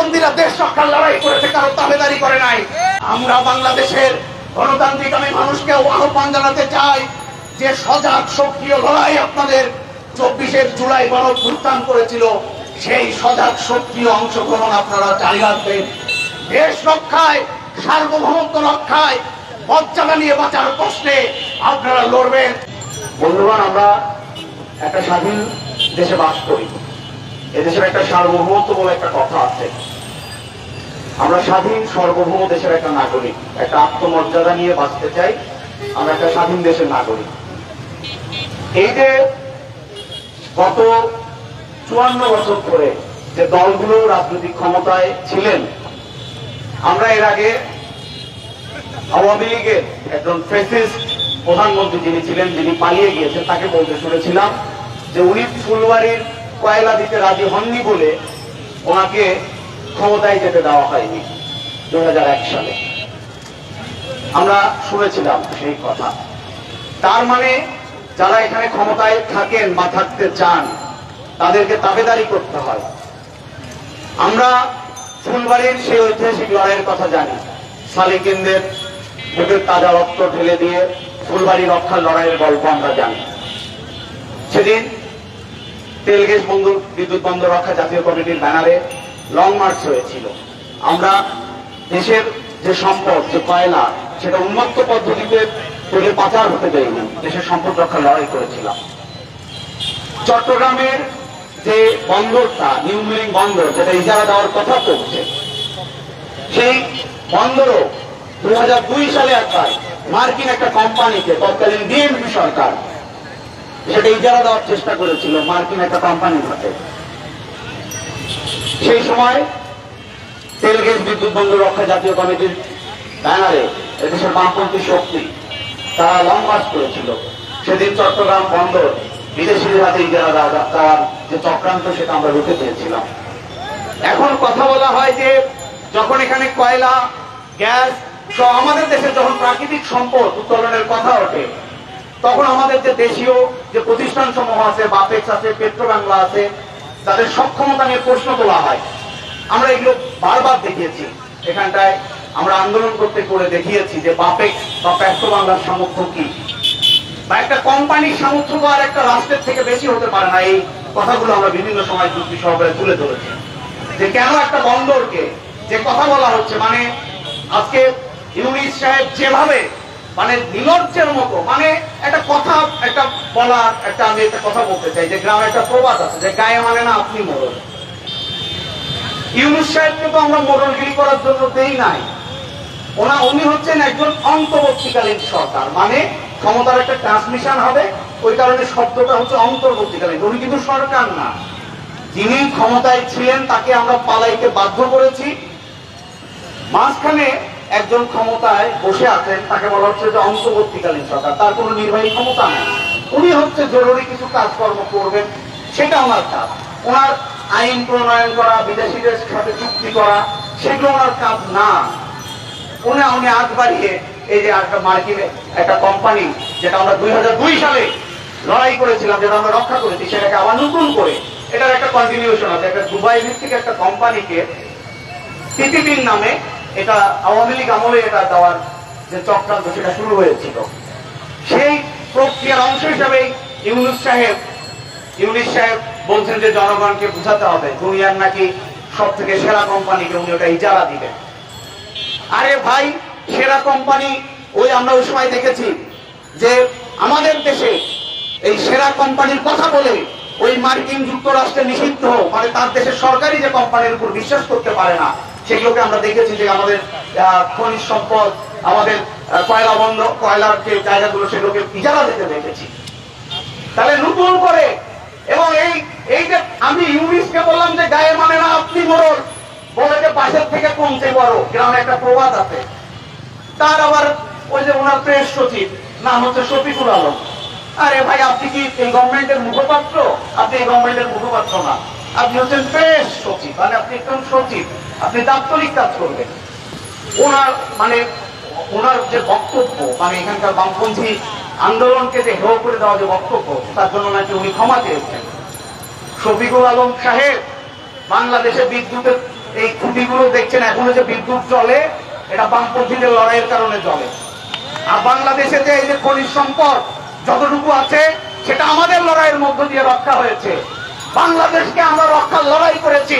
যুদ্ধবন্দীরা দেশ রক্ষার লড়াই করেছে, কারও তাবেদারি করে নাই। আমরা বাংলাদেশের গণতান্ত্রিক আমি মানুষকে আহ্বান জানাতে চাই যে সজাগ, সক্রিয় লড়াই আপনাদের চব্বিশের জুলাই গণভুত্থান করেছিল। সেই সজাগ, সক্রিয় অংশগ্রহণ আপনারা চালিয়ে রাখবেন। দেশ রক্ষায়, সার্বভৌমত্ব রক্ষায় মর্যাদা নিয়ে বাঁচার প্রশ্নে আপনারা লড়বেন। বন্ধুগণ, আমরা একটা স্বাধীন দেশে বাস করি। এদেশের একটা সার্বভৌমত্ব বলে একটা কথা আছে। আমরা স্বাধীন সার্বভৌম দেশের একটা নাগরিক, একটা আত্মমর্যাদা নিয়ে বাঁচতে চাই, আমরা একটা স্বাধীন দেশের নাগরিক। এই যে গত চুয়ান্ন বছর ধরে যে দলগুলো রাজনৈতিক ক্ষমতায় ছিলেন, আমরা এর আগে আওয়ামী লীগের একজন ফেসিস্ট প্রধানমন্ত্রী যিনি ছিলেন, যিনি পালিয়ে গিয়েছেন, তাকে বলতে শুনেছিলাম যে উনি ফুলবাড়ির কয়লা দিতে রাজি হননি বলে ওনাকে ক্ষমতায় যেতে দেওয়া হয়নি দু হাজার এক সালে। আমরা শুনেছিলাম সেই কথা। তার মানে যারা এখানে ক্ষমতায় থাকেন বা থাকতে চান, তাদেরকে তাবেদারি করতে হয়। আমরা ফুলবাড়ির সেই ঐতিহাসিক লড়াইয়ের কথা জানি। শালিকেন্দ্রের বুকের তাজা রক্ত ঢেলে দিয়ে ফুলবাড়ি রক্ষার লড়াইয়ের গল্প আমরা জানি। সেদিন তেলগেজ বন্ধু বিদ্যুৎ বন্ধ রক্ষা জাতীয় কমিটির ব্যানারে লং মার্চ হয়েছিল। আমরা দেশের যে সম্পদ, যে কয়লা, সেটা উন্মুক্ত পদ্ধতিতে তুলে পাচার হতে দেয়নি। দেশের সম্পদ রক্ষার লড়াই করেছিলাম। চট্টগ্রামের যে বন্দরটা নিউ মিলিং বন্দর, যেটা ইজারা দেওয়ার কথা চলছে, সেই বন্দরও দু হাজার দুই সালে একবার মার্কিন একটা কোম্পানিকে, তৎকালীন বিএনপি সরকার, সেটা ইজারা দেওয়ার চেষ্টা করেছিল মার্কিন একটা কোম্পানির হাতে। সেই সময় তেলগেজ বিদ্যুৎ বন্দর রক্ষা জাতীয় কমিটির ব্যানারে এদেশের বামপন্থী শক্তি, তারা লং মার্চ করেছিল। সেদিন চট্টগ্রাম বন্দর বিদেশিদের হাতে ইজারা তার যে চক্রান্ত, সেটা আমরা রুখে পেয়েছিলাম এখন কথা বলা হয় যে, যখন এখানে কয়লা, গ্যাস, সহ আমাদের দেশে যখন প্রাকৃতিক সম্পদ উত্তোলনের কথা ওঠে, তখন আমাদের যে দেশীয় যে প্রতিষ্ঠান সমূহ আছে, বাপেক্স আছে পেট্রো বাংলা আছে তাদের সক্ষমতা নিয়ে প্রশ্ন তোলা হয়। আমরা এগুলো বারবার দেখিয়েছি। এখানটায় আমরা আন্দোলন করতে করে দেখিয়েছি যে বাপেক্স বা পেট্রো বাংলার সামর্থ্য কি। বা একটা কোম্পানির সামর্থ্য তো আর একটা রাষ্ট্রের থেকে বেশি হতে পারে না, এই কথাগুলো আমরা বিভিন্ন সময় যুক্তি সহকারে তুলে ধরেছি। যে কেন একটা বন্দরকে যে কথা বলা হচ্ছে মানে আজকে ইউনিস সাহেব যেভাবে মানে নিলজ্জের মতো মানে একটা কথা, একটা বলার, একটা আমি একটা কথা বলতে চাই, যে গ্রামে একটা প্রবাদ আছে, যে গায়ে মানে না আপনি মরণ। ইউনুস সাহেবকে তো আমরা মোড়লগিরি করার জন্য দেই নাই। ওনা, উনি হচ্ছেন একজন অন্তর্বর্তীকালীন সরকার মানে ক্ষমতার একটা ট্রান্সমিশন হবে, ওই কারণে শব্দটা হচ্ছে অন্তর্বর্তীকালীন, উনি কিন্তু সরকার না। যিনি ক্ষমতায় ছিলেন, তাকে আমরা পালাইতে বাধ্য করেছি। মাঝখানে একজন ক্ষমতায় বসে আছেন, তাকে বলা হচ্ছে যে অন্তর্বর্তীকালীন সরকার। তার কোনো নির্বাহী ক্ষমতা নেই। উনি হচ্ছে জরুরি কিছু কাজকর্ম করবেন, সেটা ওনার কাজ। ওনার আইন প্রণয়ন করা বিদেশিদের সাথে চুক্তি করা, সেগুলো ওনার কাজ না। উনি উনি আগ বাড়িয়ে এই যে একটা মার্কিনে, একটা কোম্পানি, যেটা আমরা দুই হাজার দুই সালে লড়াই করেছিলাম, যেটা আমরা রক্ষা করেছি, সেটাকে আবার নতুন করে। এটার একটা কন্টিনিউশন আছে। একটা দুবাই ভিত্তিক একটা কোম্পানিকে টিটিপির নামে এটা আওয়ামী লীগ আমলে এটা দেওয়ার যে চক্রান্ত, সেটা শুরু হয়েছিল। সেই প্রক্রিয়ার অংশ হিসাবে ইউনুস সাহেব, ইউনিস সাহেব বলছেন যে জনগণকে বুঝাতে হবে, দুনিয়ার নাকি সব থেকে সেরা কোম্পানিকে উনি ওটা ইজারা দিবেন। আরে ভাই, সেরা কোম্পানি ওই আমরা ওই সময় দেখেছি যে আমাদের দেশে এই সেরা কোম্পানির কথা বলে ওই মার্কিন যুক্তরাষ্ট্রে নিষিদ্ধ মানে তার দেশের সরকারি যে কোম্পানির উপর বিশ্বাস করতে পারে না সেগুলোকে আমরা দেখেছি যে আমাদের খনিজ সম্পদ, আমাদের কয়লা বন্ধ কয়লার যে জায়গাগুলো সেগুলোকে ইজারা দিতে দেখেছি। তাহলে নতুন করে, এবং এই এই যে আমি ইউনিসকে বললাম যে গায়ে মানে না আপনি মরল বলে যে পাশের থেকে কমতে বড়, গ্রামে একটা প্রবাদ আছে। তার আবার ওই যে ওনার প্রেস সচিব, নাম হচ্ছে শফিকুল আলম। আরে ভাই, আপনি কি এই গভর্নমেন্টের মুখপাত্র? আপনি এই গভর্নমেন্টের মুখপাত্র না। আপনি হচ্ছেন প্রেস সচিব মানে আপনি একজন সচিব, আপনি দাপ্তরিক কাজ করবেন। ওনার মানে ওনার যে বক্তব্য মানে এখানকার বামপন্থী আন্দোলনকে যে হেয় করে দেওয়া যে বক্তব্য, তার জন্য নাকি উনি ক্ষমা চেয়েছেন। শফিকুল আলম সাহেব, বাংলাদেশে বিদ্যুতের এই খুঁটিগুলো দেখছেন, এখনও যে বিদ্যুৎ চলে এটা বামপন্থীদের লড়াইয়ের কারণে চলে আর বাংলাদেশে যে এই যে খনিজ সম্পদ যতটুকু আছে, সেটা আমাদের লড়াইয়ের মধ্য দিয়ে রক্ষা হয়েছে। বাংলাদেশকে আমরা রক্ষার লড়াই করেছি।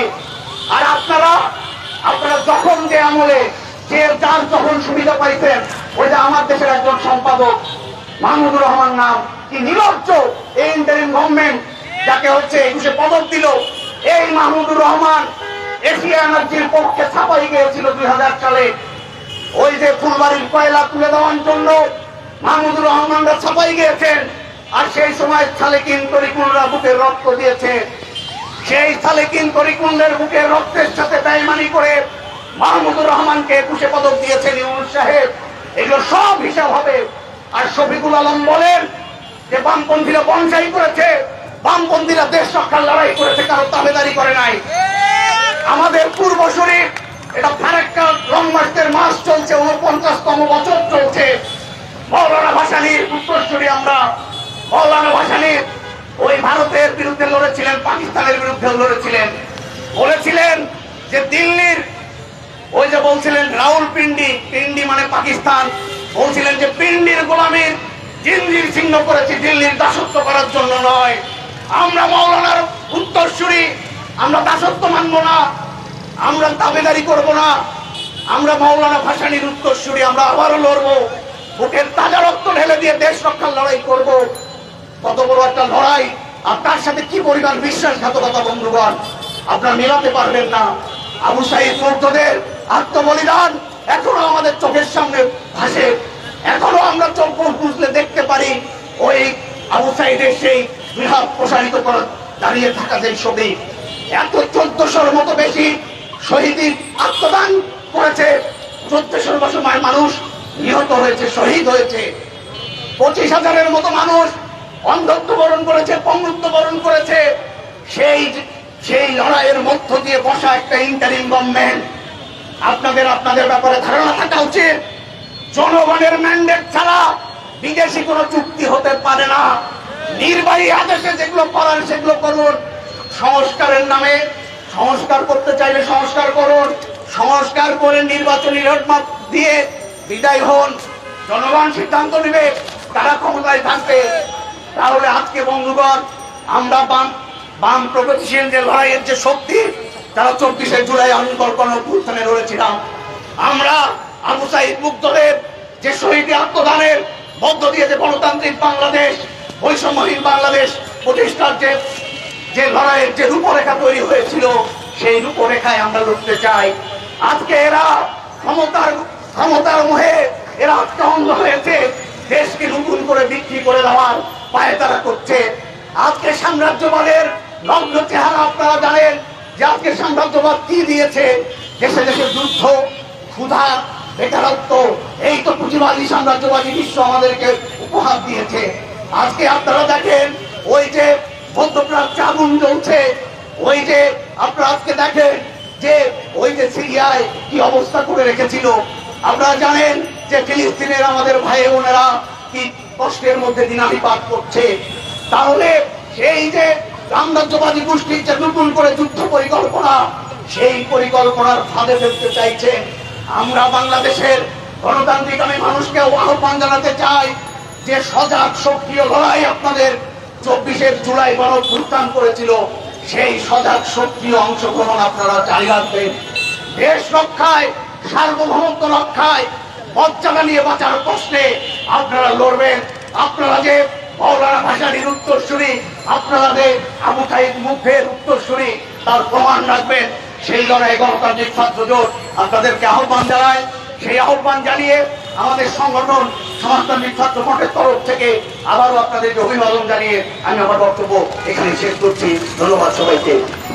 আর আপনারা আপনারা যখন যে আমলে যে যার যখন সুবিধা পাইছেন, ওই যে আমার দেশের একজন সম্পাদক, মাহমুদুর রহমান নাম, কি নিরজ্জ এই ইন্টারিম গভর্নমেন্ট যাকে হচ্ছে একুশে পদক দিল। এই মাহমুদুর রহমান এশিয়া এনার্জির পক্ষে ছাপাই গিয়েছিল দুই হাজার সালে। ওই যে ফুলবাড়ির কয়লা তুলে দেওয়ার জন্য মাহমুদুর রহমানরা ছাপাই গিয়েছেন। আর সেই সময় সালেকিন তরিকুলরা বুকের রক্ত দিয়েছে। সেই সালেকিন তরিকুলের বুকের রক্তের সাথে বেইমানি করে মাহমুদুর রহমানকে একুশে পদক দিয়েছেন ইউনুস সাহেব। এগুলো সব হিসাব হবে। আর শফিকুল আলম বলেন যে বামপন্থীরা বনসাই করেছে। বামপন্থীরা দেশ রক্ষার লড়াই করেছে, কারও তাবেদারি করে নাই। আমাদের পূর্ব পূর্বসূরি এটা ফারাক্কা লং মার্চের মাস চলছে উনপঞ্চাশতম বছর চলছে। মৌলানা ভাসানির উত্তরসূরি আমরা মৌলানা ভাসানির ওই ভারতের বিরুদ্ধে লড়েছিলেন, পাকিস্তানের বিরুদ্ধে লড়েছিলেন। বলেছিলেন যে দিল্লির ওই যে বলছিলেন রাহুল পিন্ডি পিন্ডি মানে পাকিস্তান, বলছিলেন যে পিন্ডির গোলামীর জিন্দির চিহ্ন করেছি দিল্লির দাসত্ব করার জন্য নয়। আমরা মৌলানার উত্তরসূরি, আমরা দাসত্ব মানব না, আমরা দাবেদারি করব না, আমরা মৌলানা ভাসানির উত্তরসূরি, আমরা আবারও লড়বো বুকের তাজা রক্ত ঢেলে দিয়ে দেশ রক্ষার লড়াই করব। কত বড় একটা লড়াই। আর তার সাথে কি পরিমাণ বিশ্বাসঘাতকতা, বন্ধুগণ? আপনারা মেলাতে পারবেন না। আবু সাইদ মুগ্ধদের আত্মবলিদান এখনও আমাদের চোখের সামনে ভাসে। এখনও আমরা চোখ বুঝলে দেখতে পারি ওই আবু সাইদের সেই বৃহৎ প্রসারিত করে দাঁড়িয়ে থাকা যে ছবি। এত চোদ্দশোর মতো বেশি শহীদের আত্মদান করেছে। চোদ্দশোর বছর মানুষ নিহত হয়েছে, শহীদ হয়েছে। পঁচিশ হাজারের মতো মানুষ অন্ধত্ব বরণ করেছে, পঙ্গুত্ব বরণ করেছে। সেই সেই লড়াইয়ের মধ্য দিয়ে বসা একটা ইন্টারিম গভর্নমেন্ট আপনাদের আপনাদের ব্যাপারে ধারণা থাকা উচিত। জনগণের ম্যান্ডেট ছাড়া বিদেশি কোনো চুক্তি হতে পারে না। নির্বাহী আদেশে যেগুলো করার, সেগুলো করুন। সংস্কারের নামে সংস্কার করতে চাইলে সংস্কার করুন। সংস্কার করে নির্বাচনী রোডম্যাপ দিয়ে বিদায় হন। জনগণ সিদ্ধান্ত নেবে, তারা ক্ষমতায় থাকবে। তাহলে আজকে বন্ধুগণ, আমরা বাম বাম প্রগতিশীল যে লড়াইয়ের যে শক্তি, তারা চব্বিশে জুলাই আন্দোলন গণঅভ্যুত্থানে লড়েছিলাম। আমরা আবু সাইদ মুগ্ধদের যে শহীদ আত্মদানের মধ্য দিয়ে যে গণতান্ত্রিক বাংলাদেশ, বৈষম্যহীন বাংলাদেশ প্রতিষ্ঠার যে যে লড়াইয়ের যে রূপরেখা তৈরি হয়েছিল, সেই রূপরেখায় আমরা লড়তে চাই। আজকে এরা ক্ষমতার ক্ষমতার মোহে এরা আজকে অন্ধ হয়েছে। দেশকে নতুন করে বিক্রি করে দেওয়ার পায়ে তারা করছে। আজকে সাম্রাজ্যবাদের লগ্ন চেহারা আপনারা জানেন যে আজকে সাম্রাজ্যবাদ কি দিয়েছে? দেশে দেশে যুদ্ধ, ক্ষুধা, বেকারত্ব, এই তো পুঁজিবাদী সাম্রাজ্যবাদী বিশ্ব আমাদেরকে উপহার দিয়েছে। আজকে আপনারা দেখেন, ওই যে মধ্যপ্রাচ্যে আগুন জ্বলছে, ওই যে আপনারা আজকে দেখেন যে ওই যে সিরিয়ায় কি অবস্থা করে রেখেছিল। আপনারা জানেন যে ফিলিস্তিনের আমাদের ভাই বোনেরা কি কষ্টের মধ্যে দিনাভিপাত করছে। তাহলে সেই যে সাম্রাজ্যবাদী গোষ্ঠীর যে নতুন করে যুদ্ধ পরিকল্পনা, সেই পরিকল্পনার ফাঁদে ফেলতে চাইছে। আমরা বাংলাদেশের গণতান্ত্রিক আমি মানুষকে আহ্বান জানাতে চাই যে সজাগ সক্রিয় লড়াই আপনাদের চব্বিশের জুলাই গণভ্যুত্থান করেছিল। সেই সজাগ সক্রিয় অংশগ্রহণ আপনারা চালিয়ে রাখবেন। দেশ রক্ষায়, সার্বভৌমত্ব রক্ষায় মর্যাদা নিয়ে বাঁচার প্রশ্নে আপনারা লড়বেন। আপনারা যে মৌলানা ভাসানির উত্তরসূরি আপনারা যে আবু সাইদ মুখের উত্তরসূরি তার প্রমাণ রাখবেন। সেই লড়াই গণতান্ত্রিক ছাত্র জোট আপনাদেরকে আহ্বান জানায়। সেই আহ্বান জানিয়ে আমাদের সংগঠন সমাজতান্ত্রিক ছাত্র মঠের তরফ থেকে আবারও আপনাদেরকে অভিবাদন জানিয়ে আমি আমার বক্তব্য এখানে শেষ করছি। ধন্যবাদ সবাইকে।